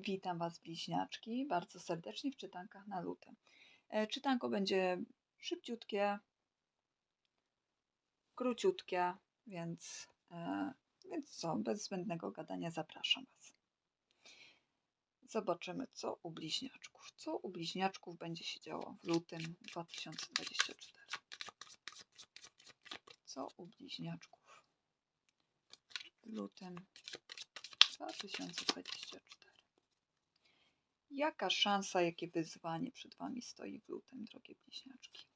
Witam Was, bliźniaczki, bardzo serdecznie w czytankach na luty. E, Czytanko będzie szybciutkie, króciutkie, więc, e, więc co, bez zbędnego gadania zapraszam Was. Zobaczymy, co u bliźniaczków. Co u bliźniaczków będzie się działo w lutym 2024. Co u bliźniaczków w lutym 2024. Jaka szansa, jakie wyzwanie przed Wami stoi w lutym, drogie bliźniaczki?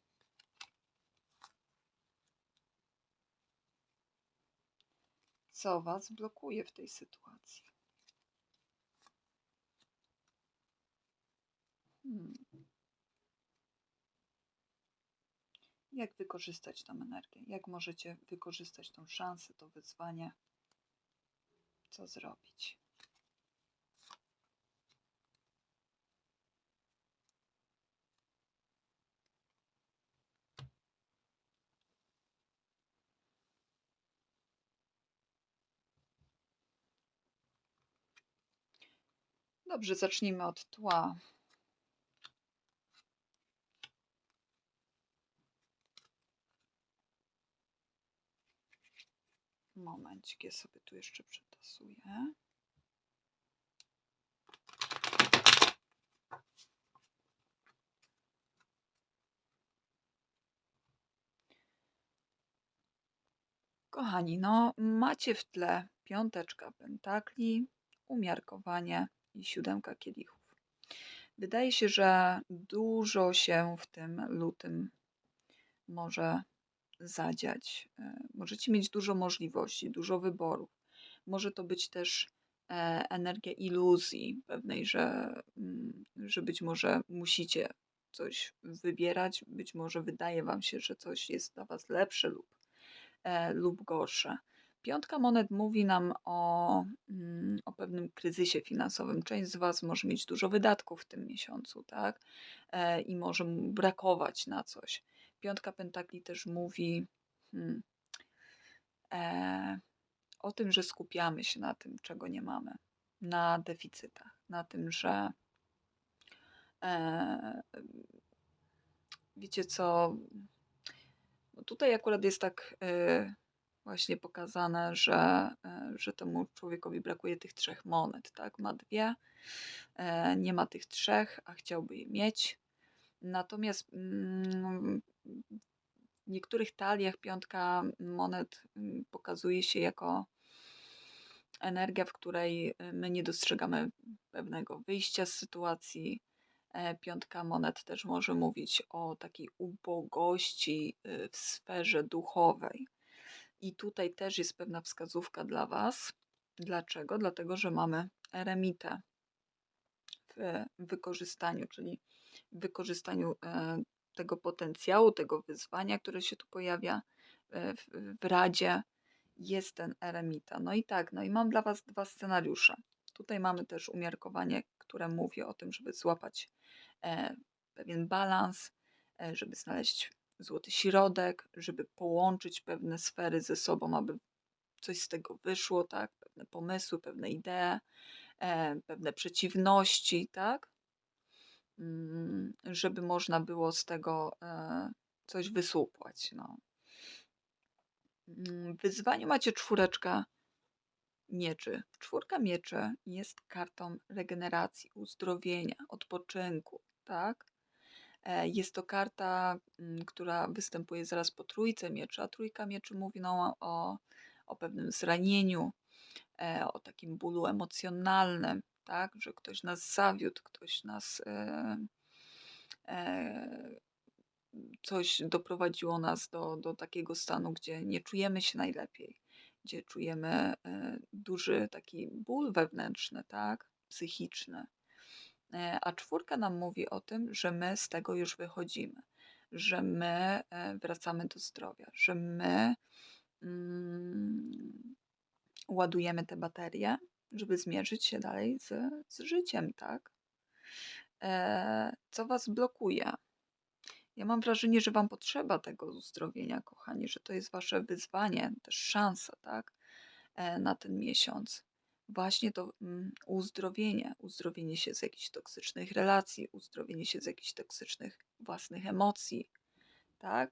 Co Was blokuje w tej sytuacji? Hmm. Jak wykorzystać tą energię? Jak możecie wykorzystać tą szansę, to wyzwanie? Co zrobić? Dobrze, zacznijmy od tła. Momencik, ja sobie tu jeszcze przetasuję. Kochani, no macie w tle piąteczka pentakli, umiarkowanie i siódemka kielichów. Wydaje się, że dużo się w tym lutym może zadziać. E, Możecie mieć dużo możliwości, dużo wyborów. Może to być też e, energia iluzji pewnej, że, mm, że być może musicie coś wybierać, być może wydaje Wam się, że coś jest dla Was lepsze lub, e, lub gorsze. Piątka monet mówi nam o, mm, o pewnym kryzysie finansowym. Część z Was może mieć dużo wydatków w tym miesiącu, tak? E, I może brakować na coś. Piątka pentakli też mówi hmm, e, o tym, że skupiamy się na tym, czego nie mamy, na deficytach, na tym, że e, wiecie co, no tutaj akurat jest tak e, właśnie pokazane, że, e, że temu człowiekowi brakuje tych trzech monet, tak? Ma dwie, e, nie ma tych trzech, a chciałby je mieć. Natomiast mm, w niektórych taliach piątka monet mm, pokazuje się jako energia, w której y, my nie dostrzegamy pewnego wyjścia z sytuacji. E, Piątka monet też może mówić o takiej ubogości w sferze duchowej. I tutaj też jest pewna wskazówka dla Was. Dlaczego? Dlatego, że mamy eremitę w wykorzystaniu, czyli w wykorzystaniu e, tego potencjału, tego wyzwania, które się tu pojawia e, w, Radzie, jest ten eremita. No i tak, no i mam dla Was dwa scenariusze. Tutaj mamy też umiarkowanie, które mówi o tym, żeby złapać e, pewien balans, żeby znaleźć złoty środek, żeby połączyć pewne sfery ze sobą, aby coś z tego wyszło, tak? Pewne pomysły, pewne idee, e, pewne przeciwności, tak? Mm, żeby można było z tego e, coś wysłupłać. No. Mm, wyzwaniu macie czwóreczkę mieczy. Czwórka mieczy jest kartą regeneracji, uzdrowienia, odpoczynku, tak? E, Jest to karta, mm, która występuje zaraz po trójce mieczy, a trójka mieczy mówi no, o, o pewnym zranieniu, e, o takim bólu emocjonalnym, tak? Że ktoś nas zawiódł, ktoś nas. E, e, coś doprowadziło nas do, do takiego stanu, gdzie nie czujemy się najlepiej, gdzie czujemy e, duży taki ból wewnętrzny, tak? Psychiczny. E, A czwórka nam mówi o tym, że my z tego już wychodzimy, że my e, wracamy do zdrowia, że my mm, ładujemy te baterie, żeby zmierzyć się dalej z, z życiem, tak? E, Co Was blokuje? Ja mam wrażenie, że Wam potrzeba tego uzdrowienia, kochani, że to jest Wasze wyzwanie, też szansa, tak? E, Na ten miesiąc. Właśnie to mm, uzdrowienie, uzdrowienie się z jakichś toksycznych relacji, uzdrowienie się z jakichś toksycznych własnych emocji, tak?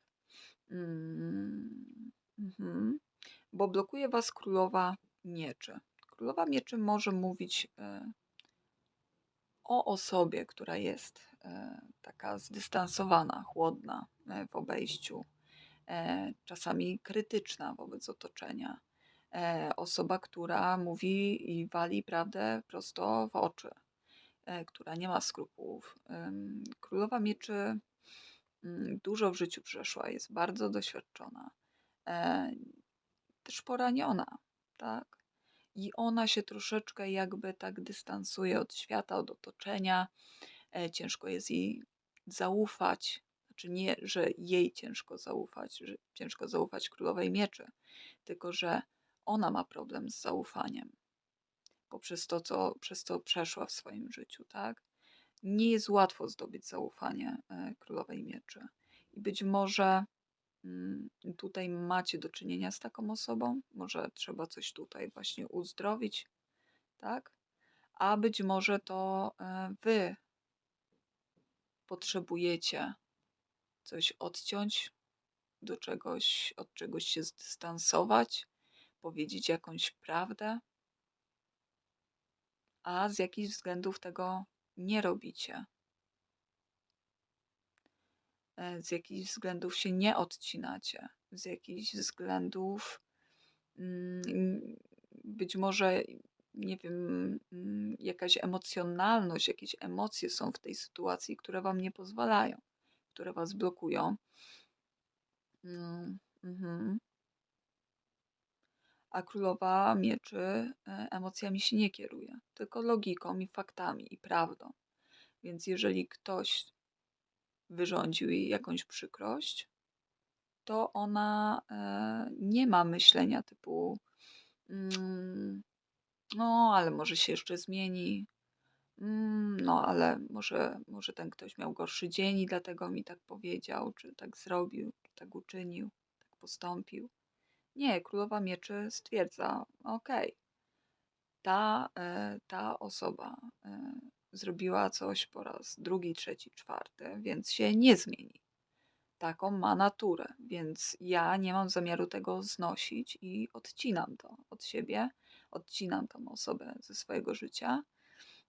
Mm, mhm. Bo blokuje was królowa mieczy. Królowa mieczy może mówić e, o osobie, która jest e, taka zdystansowana, chłodna e, w obejściu, czasami krytyczna wobec otoczenia. E, osoba, która mówi i wali prawdę prosto w oczy, e, która nie ma skrupułów. Królowa Mieczy mm, dużo w życiu przeszła, jest bardzo doświadczona, e, też poraniona, tak? I ona się troszeczkę jakby tak dystansuje od świata, od otoczenia. Ciężko jest jej zaufać. Znaczy nie, że jej ciężko zaufać, że ciężko zaufać królowej mieczy, tylko że ona ma problem z zaufaniem poprzez to, co, przez co przeszła w swoim życiu, tak? Nie jest łatwo zdobyć zaufanie e, królowej mieczy. I być może mm, tutaj macie do czynienia z taką osobą, może trzeba coś tutaj właśnie uzdrowić, tak? A być może to e, wy potrzebujecie coś odciąć, do czegoś, od czegoś się zdystansować, powiedzieć jakąś prawdę, a z jakichś względów tego nie robicie. E, Z jakichś względów się nie odcinacie, z jakichś względów mm, być może, nie wiem, mm, jakaś emocjonalność, jakieś emocje są w tej sytuacji, które wam nie pozwalają, które was blokują. Mm, mhm. A królowa mieczy e, emocjami się nie kieruje, tylko logiką i faktami i prawdą. Więc jeżeli ktoś wyrządził jej jakąś przykrość, to ona e, nie ma myślenia typu mm, no, ale może się jeszcze zmieni. Mm, no, ale może, może ten ktoś miał gorszy dzień i dlatego mi tak powiedział, czy tak zrobił, czy tak uczynił, tak postąpił. Nie, królowa mieczy stwierdza, okej, ta, e, ta osoba e, zrobiła coś po raz drugi, trzeci, czwarty, więc się nie zmieni. Taką ma naturę, więc ja nie mam zamiaru tego znosić i odcinam to od siebie, odcinam tą osobę ze swojego życia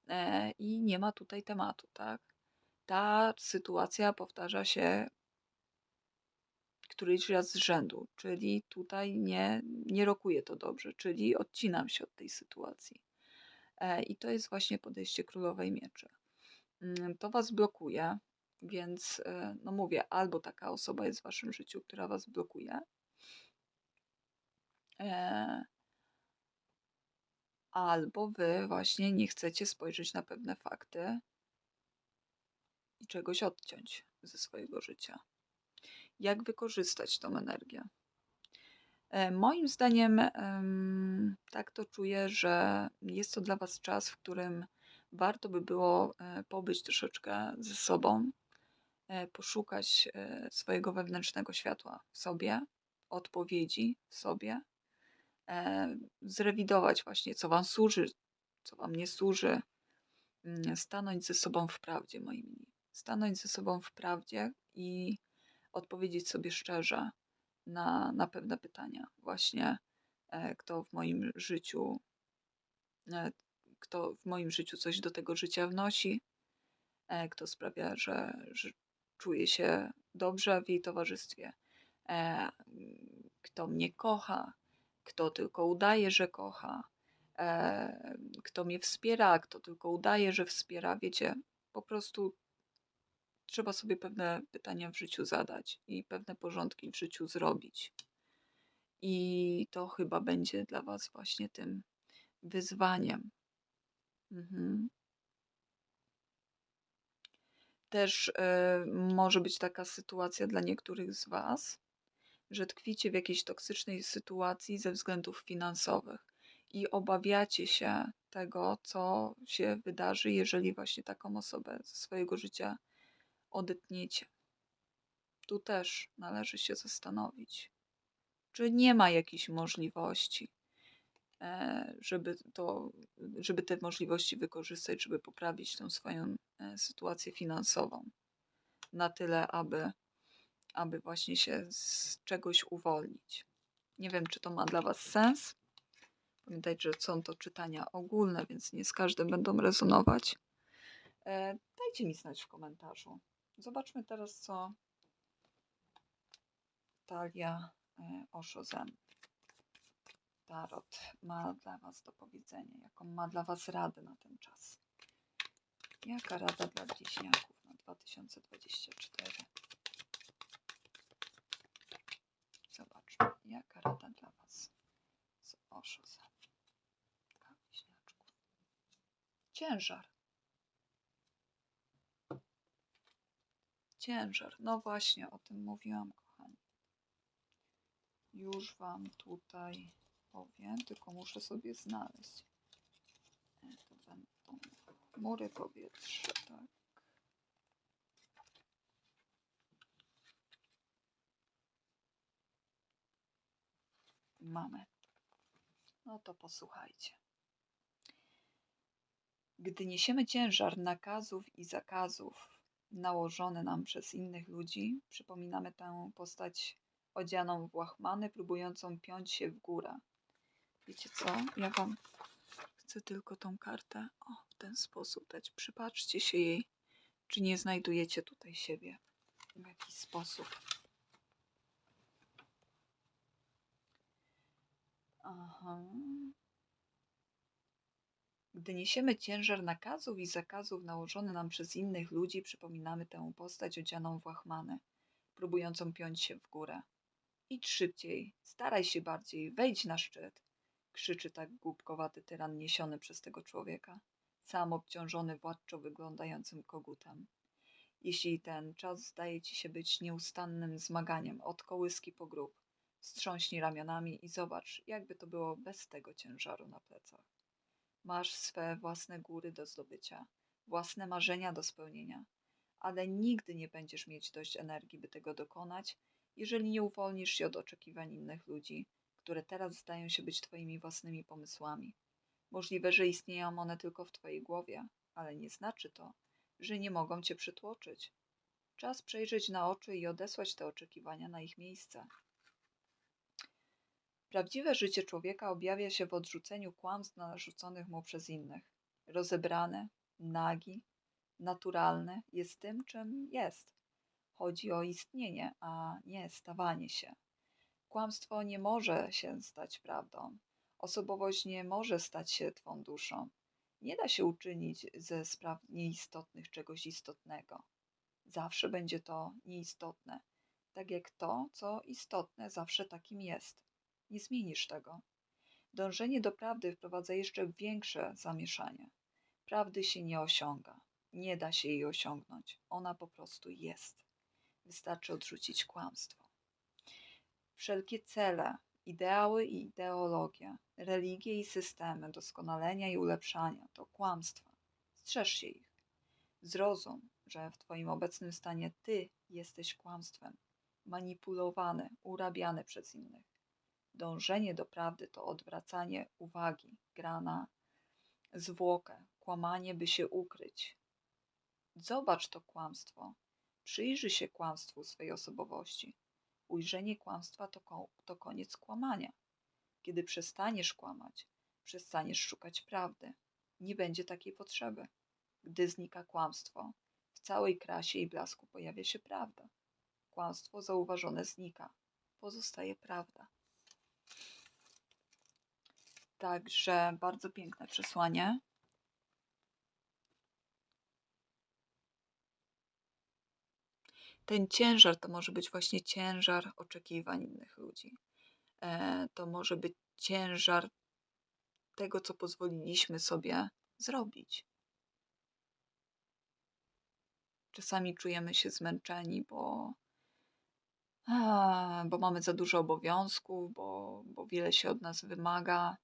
e, i nie ma tutaj tematu, tak? Ta sytuacja powtarza się któryś raz z rzędu, czyli tutaj nie, nie rokuje to dobrze, czyli odcinam się od tej sytuacji. E, I to jest właśnie podejście królowej mieczy. Mm, To was blokuje, więc e, no mówię, albo taka osoba jest w waszym życiu, która was blokuje, e, albo wy właśnie nie chcecie spojrzeć na pewne fakty i czegoś odciąć ze swojego życia. Jak wykorzystać tą energię? E, Moim zdaniem, em, tak to czuję, że jest to dla Was czas, w którym warto by było e, pobyć troszeczkę ze sobą, e, poszukać swojego wewnętrznego światła w sobie, odpowiedzi w sobie, zrewidować właśnie, co Wam służy, co Wam nie służy, mm, stanąć ze sobą w prawdzie, moi mili. Stanąć ze sobą w prawdzie i odpowiedzieć sobie szczerze na, na pewne pytania. Właśnie, e, kto w moim życiu, e, kto w moim życiu coś do tego życia wnosi, e, kto sprawia, że, że czuję się dobrze w jej towarzystwie, kto mnie kocha, kto tylko udaje, że kocha, kto mnie wspiera, kto tylko udaje, że wspiera. Wiecie, po prostu trzeba sobie pewne pytania w życiu zadać i pewne porządki w życiu zrobić. I to chyba będzie dla Was właśnie tym wyzwaniem. Mhm. Też e, może być taka sytuacja dla niektórych z Was, że tkwicie w jakiejś toksycznej sytuacji ze względów finansowych i obawiacie się tego, co się wydarzy, jeżeli właśnie taką osobę ze swojego życia odetniecie. Tu też należy się zastanowić, czy nie ma jakiejś możliwości, e, żeby to, żeby te możliwości wykorzystać, żeby poprawić tą swoją e, sytuację finansową na tyle, aby, aby właśnie się z czegoś uwolnić. Nie wiem, czy to ma dla Was sens. Pamiętajcie, że są to czytania ogólne, więc nie z każdym będą rezonować. E, dajcie mi znać w komentarzu. Zobaczmy teraz, co Talia e, Oszozen Tarot ma dla Was do powiedzenia, jaką ma dla Was radę na ten czas. Jaka rada dla bliźniaków na 2024? Zobaczmy, jaka rada dla Was z Oszozen. Ciężar. Ciężar. No właśnie, o tym mówiłam, kochani. Już Wam tutaj powiem, tylko muszę sobie znaleźć. E, To będą chmury powietrze, tak. Mamy. No to posłuchajcie. Gdy niesiemy ciężar nakazów i zakazów nałożony nam przez innych ludzi, przypominamy tę postać odzianą w łachmany, próbującą piąć się w górę. Wiecie co? Ja wam chcę tylko tą kartę o, w ten sposób dać. Przypatrzcie się jej, czy nie znajdujecie tutaj siebie w jakiś sposób. Aha. Gdy niesiemy ciężar nakazów i zakazów nałożony nam przez innych ludzi, przypominamy tę postać odzianą w łachmany, próbującą piąć się w górę. Idź szybciej, staraj się bardziej, wejdź na szczyt, krzyczy tak głupkowaty tyran niesiony przez tego człowieka, sam obciążony władczo wyglądającym kogutem. Jeśli ten czas zdaje ci się być nieustannym zmaganiem od kołyski po grób, wstrząśnij ramionami i zobacz, jakby to było bez tego ciężaru na plecach. Masz swe własne góry do zdobycia, własne marzenia do spełnienia, ale nigdy nie będziesz mieć dość energii, by tego dokonać, jeżeli nie uwolnisz się od oczekiwań innych ludzi, które teraz zdają się być Twoimi własnymi pomysłami. Możliwe, że istnieją one tylko w Twojej głowie, ale nie znaczy to, że nie mogą Cię przytłoczyć. Czas przejrzeć na oczy i odesłać te oczekiwania na ich miejsce. Prawdziwe życie człowieka objawia się w odrzuceniu kłamstw narzuconych mu przez innych. Rozebrane, nagi, naturalne jest tym, czym jest. Chodzi o istnienie, a nie stawanie się. Kłamstwo nie może się stać prawdą. Osobowość nie może stać się twą duszą. Nie da się uczynić ze spraw nieistotnych czegoś istotnego. Zawsze będzie to nieistotne, tak jak to, co istotne, zawsze takim jest. Nie zmienisz tego. Dążenie do prawdy wprowadza jeszcze większe zamieszanie. Prawdy się nie osiąga. Nie da się jej osiągnąć. Ona po prostu jest. Wystarczy odrzucić kłamstwo. Wszelkie cele, ideały i ideologie, religie i systemy doskonalenia i ulepszania to kłamstwa. Strzeż się ich. Zrozum, że w Twoim obecnym stanie Ty jesteś kłamstwem, manipulowany, urabiany przez innych. Dążenie do prawdy to odwracanie uwagi, grana zwłokę, kłamanie, by się ukryć. Zobacz to kłamstwo. Przyjrzyj się kłamstwu swej osobowości. Ujrzenie kłamstwa to, ko- to koniec kłamania. Kiedy przestaniesz kłamać, przestaniesz szukać prawdy. Nie będzie takiej potrzeby. Gdy znika kłamstwo, w całej krasie i blasku pojawia się prawda. Kłamstwo zauważone znika. Pozostaje prawda. Także bardzo piękne przesłanie. Ten ciężar to może być właśnie ciężar oczekiwań innych ludzi. E, to może być ciężar tego, co pozwoliliśmy sobie zrobić. Czasami czujemy się zmęczeni, bo, bo mamy za dużo obowiązków, bo, bo wiele się od nas wymaga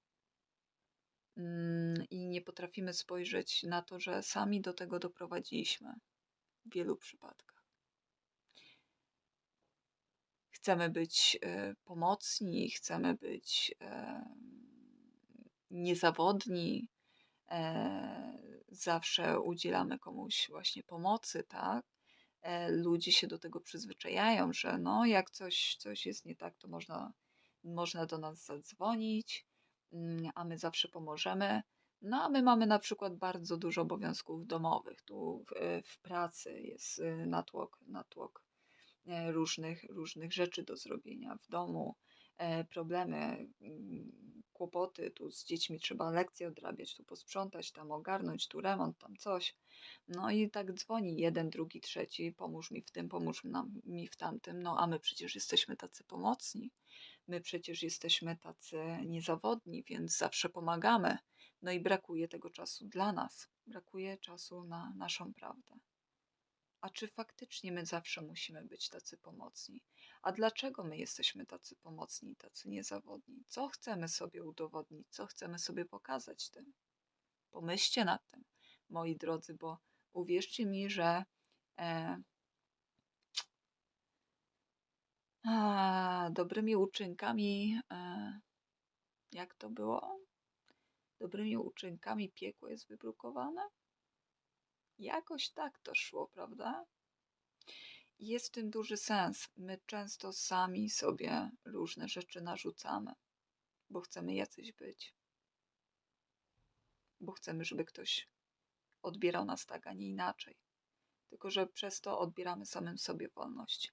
i nie potrafimy spojrzeć na to, że sami do tego doprowadziliśmy w wielu przypadkach. Chcemy być e, pomocni, chcemy być, e, niezawodni, e, zawsze udzielamy komuś właśnie pomocy, tak? Ludzie się do tego przyzwyczajają, że no, jak coś, coś jest nie tak, to można, można do nas zadzwonić, mm, a my zawsze pomożemy. No, a my mamy na przykład bardzo dużo obowiązków domowych. Tu w, w pracy jest y, natłok, natłok e, różnych, różnych rzeczy do zrobienia w domu, e, problemy, mm, kłopoty. Tu z dziećmi trzeba lekcje odrabiać, tu posprzątać, tam ogarnąć, tu remont, tam coś. No i tak dzwoni jeden, drugi, trzeci, pomóż mi w tym, pomóż nam, mi w tamtym. No a my przecież jesteśmy tacy pomocni. My przecież jesteśmy tacy niezawodni, więc zawsze pomagamy. No i brakuje tego czasu dla nas. Brakuje czasu na naszą prawdę. A czy faktycznie my zawsze musimy być tacy pomocni? A dlaczego my jesteśmy tacy pomocni, tacy niezawodni? Co chcemy sobie udowodnić? Co chcemy sobie pokazać tym? Pomyślcie nad tym, moi drodzy, bo uwierzcie mi, że e, a, dobrymi uczynkami, e, jak to było? Dobrymi uczynkami piekło jest wybrukowane? Jakoś tak to szło, prawda? Jest w tym duży sens. My często sami sobie różne rzeczy narzucamy, bo chcemy jacyś być. Bo chcemy, żeby ktoś odbierał nas tak, a nie inaczej. Tylko, że przez to odbieramy samym sobie wolność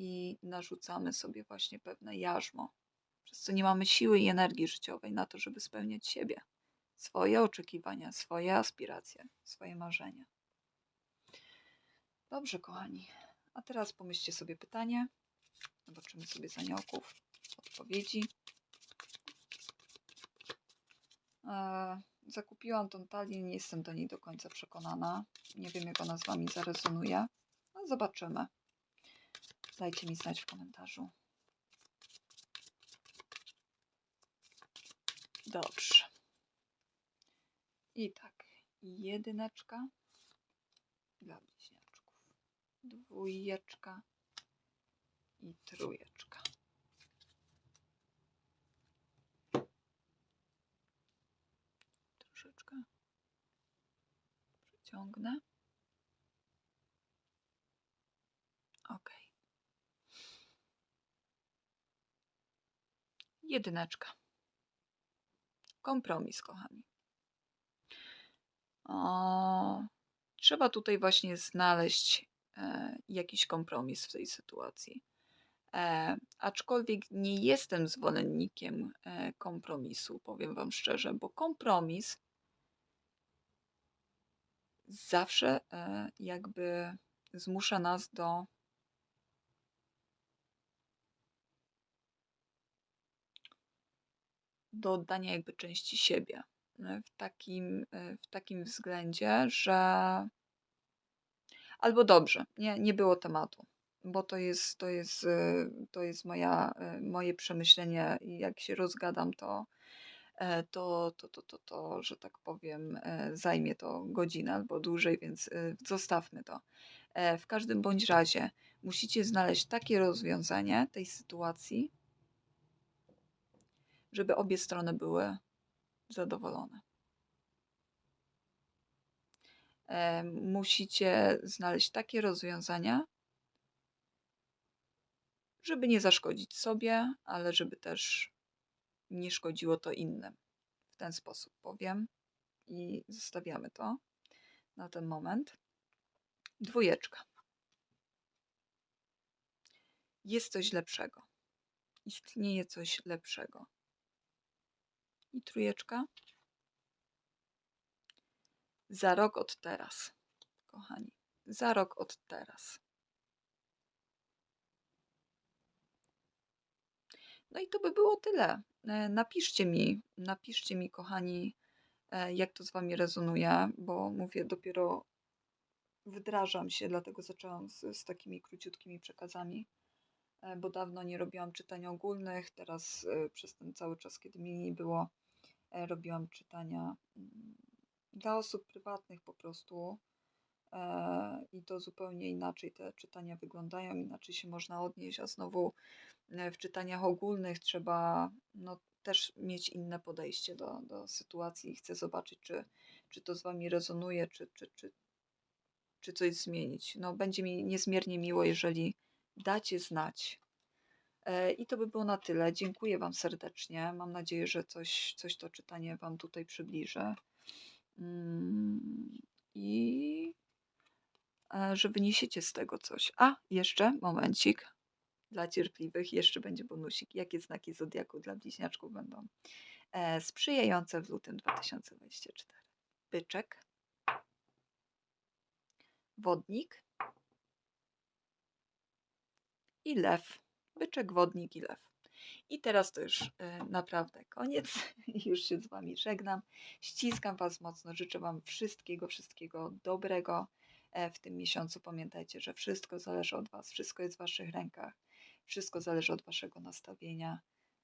i narzucamy sobie właśnie pewne jarzmo, przez co nie mamy siły i energii życiowej na to, żeby spełniać siebie, swoje oczekiwania, swoje aspiracje, swoje marzenia. Dobrze, kochani. A teraz pomyślcie sobie pytanie. Zobaczymy sobie z odpowiedzi. Eee, zakupiłam tą talię, nie jestem do niej do końca przekonana. Nie wiem, jak ona z Wami zarezonuje. No, zobaczymy. Dajcie mi znać w komentarzu. Dobrze. I tak, jedyneczka dla bliźniaczków, dwójeczka i trójeczka. Troszeczkę przeciągnę. Jedyneczka. Kompromis, kochani. O, trzeba tutaj właśnie znaleźć e, jakiś kompromis w tej sytuacji. E, aczkolwiek nie jestem zwolennikiem e, kompromisu, powiem Wam szczerze, bo kompromis zawsze e, jakby zmusza nas do do oddania jakby części siebie. E, w takim, e, w takim względzie, że albo dobrze, nie, nie było tematu, bo to jest, to jest, e, to jest moja, moje przemyślenie i jak się rozgadam, to, to, to, to, to, to, że tak powiem, zajmie to godzinę albo dłużej, więc zostawmy to. W każdym bądź razie musicie znaleźć takie rozwiązanie tej sytuacji, żeby obie strony były zadowolone. Musicie znaleźć takie rozwiązania, żeby nie zaszkodzić sobie, ale żeby też nie szkodziło to innym. W ten sposób powiem i zostawiamy to na ten moment. Dwójeczka. Jest coś lepszego. Istnieje coś lepszego i trójeczka. Za rok od teraz, kochani. Za rok od teraz. No i to by było tyle. E, napiszcie mi, napiszcie mi, kochani, e, jak to z Wami rezonuje, bo mówię, dopiero wdrażam się, dlatego zaczęłam z, z takimi króciutkimi przekazami, e, bo dawno nie robiłam czytań ogólnych. Teraz przez ten cały czas, kiedy mi nie było, robiłam czytania mm, dla osób prywatnych po prostu. E, I to zupełnie inaczej te czytania wyglądają, inaczej się można odnieść, a znowu e, w czytaniach ogólnych trzeba no, też mieć inne podejście do, do sytuacji i chcę zobaczyć, czy, czy to z Wami rezonuje, czy, czy, czy, czy coś zmienić. No, będzie mi niezmiernie miło, jeżeli dacie znać. E, I to by było na tyle. Dziękuję Wam serdecznie. Mam nadzieję, że coś, coś to czytanie Wam tutaj przybliży. Mm, I e, że wyniesiecie z tego coś. A, jeszcze momencik. Dla cierpliwych jeszcze będzie bonusik. Jakie znaki zodiaku dla bliźniaczków będą e, sprzyjające w lutym 2024? Byczek, wodnik i lew. Byczek, wodnik i lew. I teraz to już e, naprawdę koniec. Już się z Wami żegnam. Ściskam Was mocno. Życzę Wam wszystkiego, wszystkiego dobrego e, w tym miesiącu. Pamiętajcie, że wszystko zależy od Was, wszystko jest w Waszych rękach, wszystko zależy od Waszego nastawienia,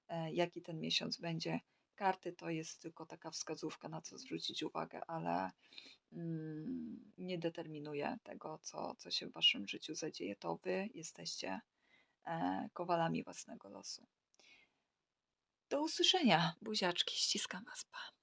e, jaki ten miesiąc będzie. Karty to jest tylko taka wskazówka, na co zwrócić uwagę, ale mm, nie determinuje tego, co, co się w Waszym życiu zadzieje. To Wy jesteście kowalami własnego losu. Do usłyszenia, buziaczki, ściskam Was, pa.